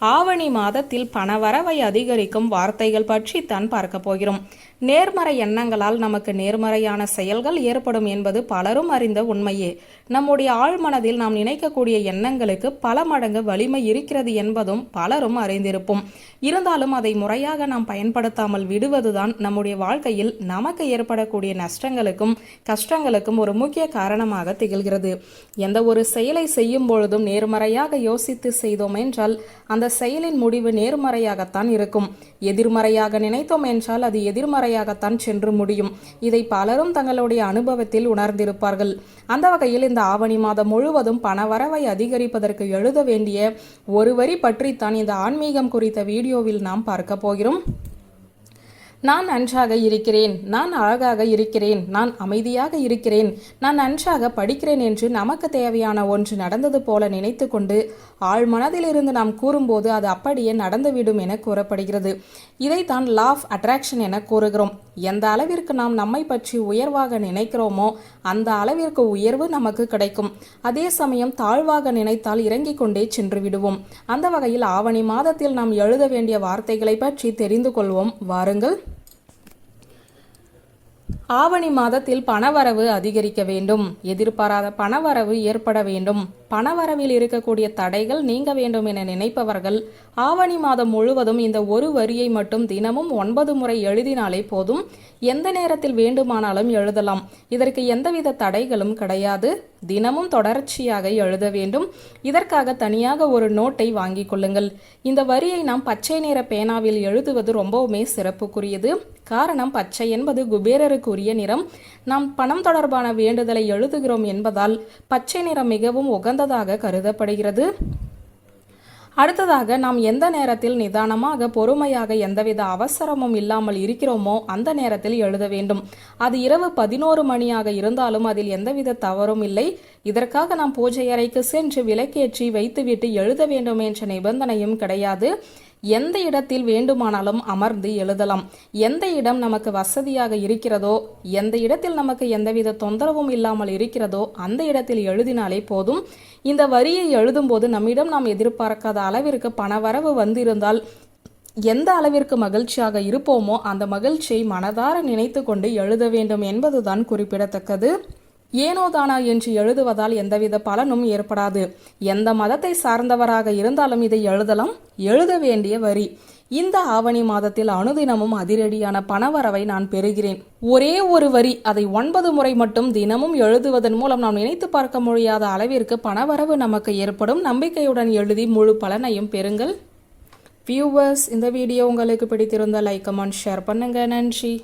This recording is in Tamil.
ஆவணி மாதத்தில் பணவரவை அதிகரிக்கும் வார்த்தைகள் பற்றி தான் பார்க்க போகிறோம். நேர்மறை எண்ணங்களால் நமக்கு நேர்மறையான செயல்கள் ஏற்படும் என்பது பலரும் அறிந்த உண்மையே. நம்முடைய ஆழ்மனதில் நாம் நினைக்கக்கூடிய எண்ணங்களுக்கு பல மடங்கு வலிமை இருக்கிறது என்பதும் பலரும் அறிந்திருப்போம். இருந்தாலும் அதை முறையாக நாம் பயன்படுத்தாமல் விடுவதுதான் நம்முடைய வாழ்க்கையில் நமக்கு ஏற்படக்கூடிய நஷ்டங்களுக்கும் கஷ்டங்களுக்கும் ஒரு முக்கிய காரணமாக திகழ்கிறது. எந்த ஒரு செயலை செய்யும் பொழுதும் நேர்மறையாக யோசித்து செய்தோம் என்றால் அந்த செயலின் முடிவு நேர்மறையாகத்தான் இருக்கும். எதிர்மறையாக நினைத்தோம் என்றால் அது எதிர்மறையாகத்தான் சென்று முடியும். இதை பலரும் தங்களுடைய அனுபவத்தில் உணர்ந்திருப்பார்கள். அந்த வகையில் இந்த ஆவணி மாதம் முழுவதும் பணவரவை அதிகரிப்பதற்கு எழுத வேண்டிய ஒரு வரி பற்றித்தான் இந்த ஆன்மீகம் குறித்த வீடியோவில் நாம் பார்க்க போகிறோம். நான் நன்றாக இருக்கிறேன் நான் அழகாக இருக்கிறேன் நான் அமைதியாக இருக்கிறேன் நான் நன்றாக படிக்கிறேன் என்று நமக்கு தேவையான ஒன்று நடந்தது போல நினைத்து கொண்டு ஆழ்மனதிலிருந்து நாம் கூறும்போது அது அப்படியே நடந்துவிடும் என கூறப்படுகிறது. இதைத்தான் லா ஆஃப் அட்ராக்ஷன் என கூறுகிறோம். எந்த அளவிற்கு நாம் நம்மை பற்றி உயர்வாக நினைக்கிறோமோ அந்த அளவிற்கு உயர்வு நமக்கு கிடைக்கும். அதே சமயம் தாழ்வாக நினைத்தால் இறங்கிக் கொண்டே சென்று விடுவோம். அந்த வகையில் ஆவணி மாதத்தில் நாம் எழுத வேண்டிய வார்த்தைகளை பற்றி தெரிந்து கொள்வோம். வாருங்கள். ஆவணி மாதத்தில் பணவரவு அதிகரிக்க வேண்டும். எதிர்பாராத பணவரவு ஏற்பட வேண்டும். பணவரவில் இருக்கக்கூடிய தடைகள் நீங்க வேண்டும் என நினைப்பவர்கள் ஆவணி மாதம் முழுவதும் இந்த ஒரு வரியை மட்டும் தினமும் ஒன்பது முறை எழுதினாலே போதும். எந்த நேரத்தில் வேண்டுமானாலும் எழுதலாம். இதற்கு எந்தவித தடைகளும் கிடையாது. தினமும் தொடர்ச்சியாக எழுத வேண்டும். இதற்காக தனியாக ஒரு நோட்டை வாங்கிக் கொள்ளுங்கள். இந்த வரியை நாம் பச்சை நிற பேனாவில் எழுதுவது ரொம்பவுமே சிறப்புக்குரியது. காரணம் பச்சை என்பது குபேரருக்கு குபேரருக்குரிய நிறம். நாம் பணம் தொடர்பான வேண்டுதலை எழுதுகிறோம் என்பதால் பச்சை நிறம் மிகவும் உகந்ததாக கருதப்படுகிறது. அடுத்ததாக நாம் எந்த நேரத்தில் நிதானமாக பொறுமையாக எந்தவித அவசரமும் இல்லாமல் இருக்கிறோமோ அந்த நேரத்தில் எழுத வேண்டும். அது இரவு பதினோரு மணியாக இருந்தாலும் அதில் எந்தவித தவறும் இல்லை. இதற்காக நாம் பூஜை அறைக்கு சென்று விளக்கேற்றி வைத்துவிட்டு எழுத வேண்டும் என்ற நிபந்தனையும் கிடையாது. எந்த இடத்தில் வேண்டுமானாலும் அமர்ந்து எழுதலாம். எந்த இடம் நமக்கு வசதியாக இருக்கிறதோ எந்த இடத்தில் நமக்கு எந்தவித தொந்தரவும் இல்லாமல் இருக்கிறதோ அந்த இடத்தில் எழுதினாலே போதும். இந்த வரியை எழுதும்போது நம்மிடம் நாம் எதிர்பார்க்காத அளவிற்கு பணவரவு வந்திருந்தால் எந்த அளவிற்கு மகிழ்ச்சியாக இருப்போமோ அந்த மகிழ்ச்சியை மனதார நினைத்து கொண்டு எழுத வேண்டும் என்பதுதான் குறிப்பிடத்தக்கது. ஏனோதானா என்று எழுதுவதால் எந்தவித பலனும் ஏற்படாது. எந்த மதத்தை சார்ந்தவராக இருந்தாலும் இதை எழுதலாம் எழுத வேண்டிய வரி. இந்த ஆவணி மாதத்தில் அனுதினமும் அதிரடியான பணவரவை நான் பெறுகிறேன். ஒரே ஒரு வரி அதை ஒன்பது முறை மட்டும் தினமும் எழுதுவதன் மூலம் நாம் நினைத்து பார்க்க முடியாத அளவிற்கு பணவரவு நமக்கு ஏற்படும். நம்பிக்கையுடன் எழுதி முழு பலனையும் பெறுங்கள். வியூவர்ஸ் இந்த வீடியோ உங்களுக்கு பிடித்திருந்தால் லைக் கமெண்ட் ஷேர் பண்ணுங்க. நன்றி.